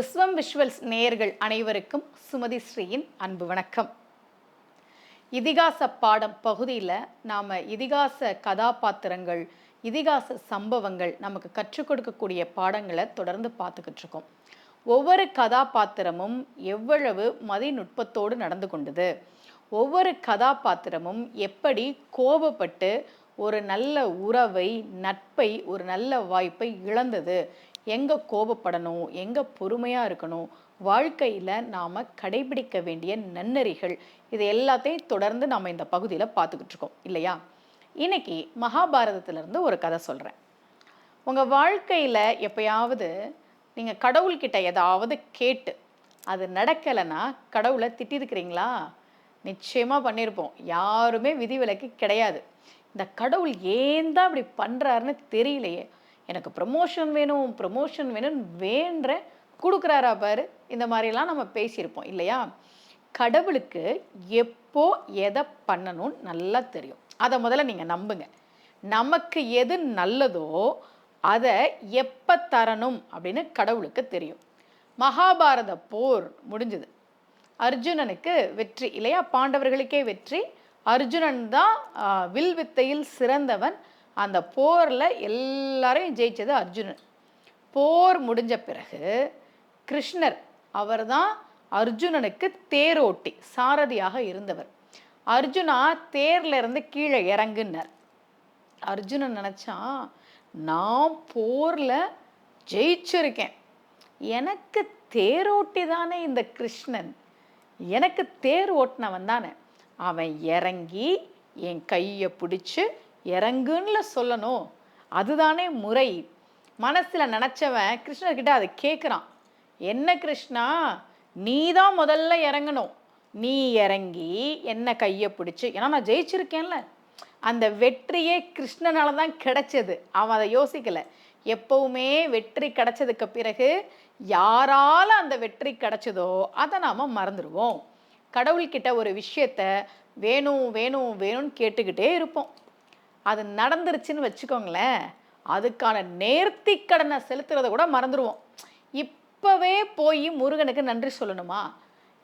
விஸ்வம் visuals நேயர்கள் அனைவருக்கும் சுமதி ஸ்ரீயின் அன்பு வணக்கம். இதிகாச பாடம் பகுதியில் நாம் இதிகாச கதாபாத்திரங்கள் இதிகாச சம்பவங்கள் நமக்கு கற்றுக் கொடுக்கக்கூடிய பாடங்களை தொடர்ந்து பார்த்துக்கிட்டு இருக்கோம். ஒவ்வொரு கதாபாத்திரமும் எவ்வளவு மதிநுட்பத்தோடு நடந்து கொண்டது? ஒவ்வொரு கதாபாத்திரமும் எப்படி கோபப்பட்டு ஒரு நல்ல உறவை நட்பை ஒரு நல்ல வாய்ப்பை இழந்தது? எங்கே கோபப்படணும் எங்கே பொறுமையாக இருக்கணும் வாழ்க்கையில் நாம் கடைபிடிக்க வேண்டிய நன்னெறிகள் இது எல்லாத்தையும் தொடர்ந்து நாம் இந்த பகுதியில் பார்த்துக்கிட்டு இருக்கோம் இல்லையா? இன்னைக்கு மகாபாரதத்திலிருந்து ஒரு கதை சொல்கிறேன் உங்கள் வாழ்க்கையில் எப்பயாவது நீங்கள் கடவுள்கிட்ட ஏதாவது கேட்டு அது நடக்கலைன்னா கடவுளை திட்டிருக்கிறீங்களா? நிச்சயமாக பண்ணியிருப்போம் யாருமே விதிவிலக்கு கிடையாது. இந்த கடவுள் ஏன் தான் இப்படி பண்ணுறாருன்னு தெரியலையே. எனக்கு ப்ரமோஷன் வேணும் ப்ரமோஷன் வேணும்னு வேண்ட கொடுக்குறாரா பாரு இந்த மாதிரிலாம் நம்ம பேசியிருப்போம் இல்லையா? கடவுளுக்கு எப்போ எதை பண்ணணும்னு நல்லா தெரியும். அதை முதல்ல நீங்கள் நம்புங்க. நமக்கு எது நல்லதோ அதை எப்போ தரணும் அப்படின்னு கடவுளுக்கு தெரியும். மகாபாரத போர் முடிஞ்சுது. அர்ஜுனனுக்கு வெற்றி இல்லையா? பாண்டவர்களுக்கே வெற்றி. அர்ஜுனன் தான் வில் வித்தையில் சிறந்தவன். அந்த போரில் எல்லாரையும் ஜெயித்தது அர்ஜுனன். போர் முடிஞ்ச பிறகு கிருஷ்ணர் அவர்தான் அர்ஜுனனுக்கு தேரோட்டி சாரதியாக இருந்தவர். அர்ஜுனா தேர்லேருந்து கீழே இறங்குனார். அர்ஜுனன் நினச்சான் நான் போரில் ஜெயிச்சிருக்கேன். எனக்கு தேரோட்டி தானே இந்த கிருஷ்ணன். எனக்கு தேர் ஓட்டினவன் தானே. அவன் இறங்கி என் கையை பிடிச்சி இறங்குன்னு சொல்லணும். அதுதானே முறை. மனசில் நினச்சவன் கிருஷ்ணர்கிட்ட அதை கேட்குறான் என்ன கிருஷ்ணா? நீ தான் முதல்ல இறங்கணும். நீ இறங்கி என்ன கையை பிடிச்சி ஏன்னா நான் ஜெயிச்சிருக்கேன்ல. அந்த வெற்றியே கிருஷ்ணனால தான் கிடைச்சது. அவன் அதை யோசிக்கலை. எப்பவுமே வெற்றி கிடைச்சதுக்கு பிறகு யாரால அந்த வெற்றி கிடைச்சதோ அதை நாம் மறந்துடுவோம். கடவுள்கிட்ட ஒரு விஷயத்த வேணும் வேணும் வேணும்னு கேட்டுக்கிட்டே இருப்போம். அது நடந்துருச்சுன்னு வச்சுக்கோங்களேன் அதுக்கான நேர்த்தி கடனை செலுத்துறத கூட மறந்துடுவோம் இப்போவே போய் முருகனுக்கு நன்றி சொல்லணுமா?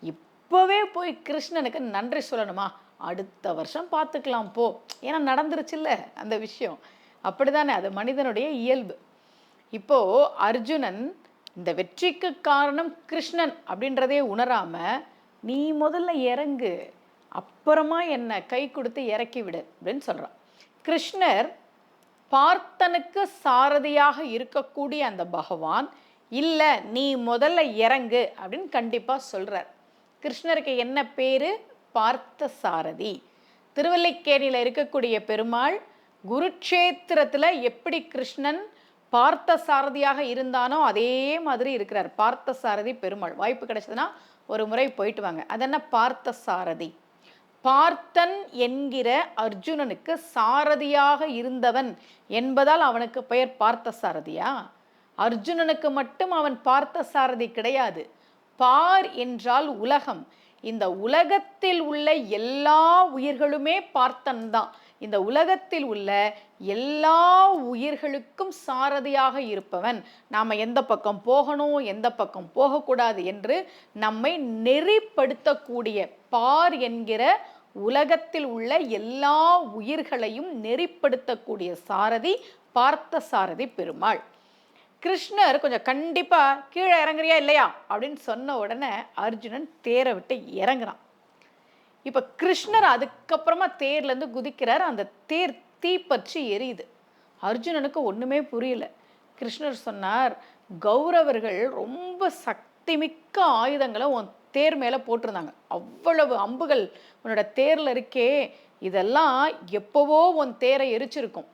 இப்போவே போய் கிருஷ்ணனுக்கு நன்றி சொல்லணுமா? அடுத்த வருஷம் பார்த்துக்கலாம் போ. ஏன்னா நடந்துருச்சுல்ல அந்த விஷயம். அப்படிதானே அது மனிதனுடைய இயல்பு. இப்போ அர்ஜுனன் இந்த வெற்றிக்கு காரணம் கிருஷ்ணன் அப்படின்றதே உணராம நீ முதல்ல இறங்கு அப்புறமா என்னை கை கொடுத்து இறக்கி விடு அப்படின்னு சொல்கிறான் கிருஷ்ணர் பார்த்தனுக்கு சாரதியாக இருக்கக்கூடிய அந்த பகவான் இல்லை நீ முதல்ல இறங்கு அப்படின்னு கண்டிப்பாக சொல்கிறார் கிருஷ்ணருக்கு என்ன பேர்? பார்த்த சாரதி. திருவல்லிக்கேணியில் இருக்கக்கூடிய பெருமாள் குருட்சேத்திரத்தில் எப்படி கிருஷ்ணன் பார்த்த சாரதியாக இருந்தானோ அதே மாதிரி இருக்கிறார். பார்த்த சாரதி பெருமாள். வாய்ப்பு கிடைச்சதுன்னா ஒரு முறை போயிட்டு வாங்க. அது என்ன பார்த்த சாரதி. பார்த்தன் என்கிற அர்ஜுனனுக்கு சாரதியாக இருந்தவன் என்பதால் அவனுக்கு பெயர் பார்த்த சாரதியா அர்ஜுனனுக்கு மட்டும் அவன் பார்த்த சாரதி கிடையாது. பார் என்றால் உலகம். இந்த உலகத்தில் உள்ள எல்லா உயிர்களுமே பார்த்தன் தான் இந்த உலகத்தில் உள்ள எல்லா உயிர்களுக்கும் சாரதியாக இருப்பவன். நாம் எந்த பக்கம் போகணும் எந்த பக்கம் போகக்கூடாது என்று நம்மை நெறிப்படுத்தக்கூடிய பார் என்கிற உலகத்தில் உள்ள எல்லா உயிர்களையும் நெறிப்படுத்தக்கூடிய சாரதி பார்த்த சாரதி பெருமாள். கிருஷ்ணர் கொஞ்சம் கண்டிப்பாக கீழே இறங்குறியா இல்லையா? அப்படின்னு சொன்ன உடனே அர்ஜுனன் தேரை விட்டு இறங்குறான். இப்போ கிருஷ்ணர் அதுக்கப்புறமா தேர்லேருந்து குதிக்கிறார். அந்த தேர் தீப்பற்றி எரியுது. அர்ஜுனனுக்கு ஒன்றுமே புரியல. கிருஷ்ணர் சொன்னார் கௌரவர்கள் ரொம்ப சக்திமிக்க ஆயுதங்களை உன் தேர் மேலே போட்டிருந்தாங்க. அவ்வளவு அம்புகள் உன்னோட தேரில் இருக்கே. இதெல்லாம் எப்போவோ உன் தேரை எரிச்சிருக்கும்.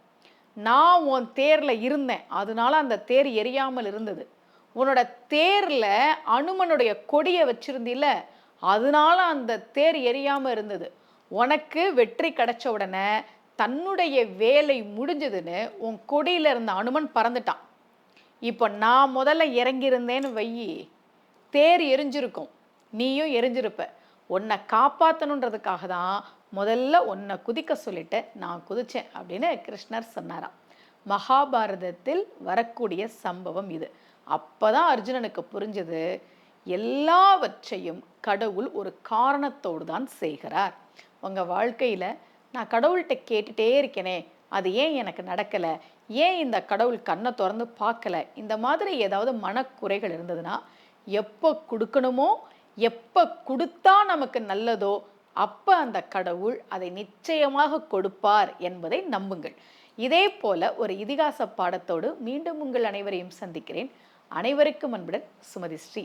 நான் உன் தேரில் இருந்தேன். அதனால அந்த தேர் எரியாமல் இருந்தது. உன்னோட தேரில் அனுமனுடைய கொடியை வச்சிருந்தில அதனால அந்த தேர் எரியாமல் இருந்தது. உனக்கு வெற்றி கிடைச்ச உடனே தன்னுடைய வேலை முடிஞ்சதுன்னு உன் கொடியில் இருந்த அனுமன் பறந்துட்டான். இப்போ நான் முதல்ல இறங்கியிருந்தேன்னு வையி தேர் எரிஞ்சிருக்கும். நீயும் எரிஞ்சிருப்ப. உன்னை காப்பாற்றணுன்றதுக்காக தான் முதல்ல உன்னை குதிக்க சொல்லிட்டு நான் குதித்தேன் அப்படின்னு கிருஷ்ணர் சொன்னாராம். மகாபாரதத்தில் வரக்கூடிய சம்பவம் இது. அப்போ தான் அர்ஜுனனுக்கு புரிஞ்சது எல்லாவற்றையும் கடவுள் ஒரு காரணத்தோடு தான் செய்கிறார். உங்கள் வாழ்க்கையில் நான் கடவுள்கிட்ட கேட்டுட்டே இருக்கேனே அது ஏன் எனக்கு நடக்கலை? ஏன் இந்த கடவுள் கண்ணை திறந்து பார்க்கல? இந்த மாதிரி ஏதாவது மனக்குறைகள் இருந்ததுன்னா எப்போ கொடுக்கணுமோ எப்போ கொடுத்தா நமக்கு நல்லதோ அப்போ அந்த கடவுள் அதை நிச்சயமாக கொடுப்பார் என்பதை நம்புங்கள். இதே போல ஒரு இதிகாச பாடத்தோடு மீண்டும் உங்கள் அனைவரையும் சந்திக்கிறேன். அனைவருக்கும் அன்புடன் சுமதி ஸ்ரீ.